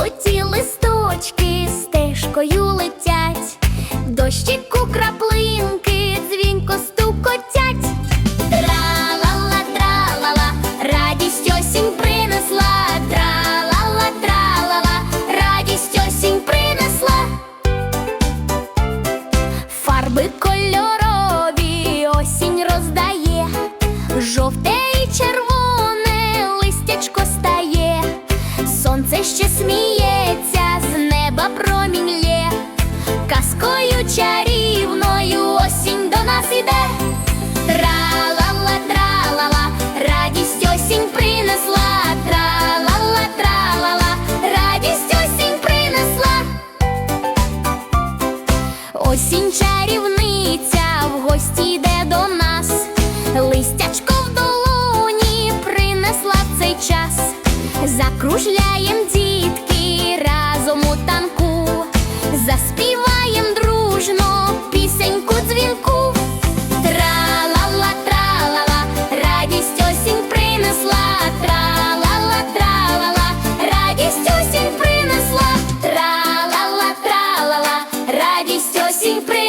Золоті листочки стежкою летять, дощику краплинки, дзвінко стукотять, тралала, тралала, радість осінь принесла, тралала, тралала, радість осінь принесла, фарби кольори. казкою чарівною осінь до нас іде, Тра-ла-ла, радість осінь принесла, Тра-ла-ла, радість осінь принесла. Осінь чарівниця в гості йде до нас, листячко в долоні принесла цей час, закружляєм дітки. радість осінь.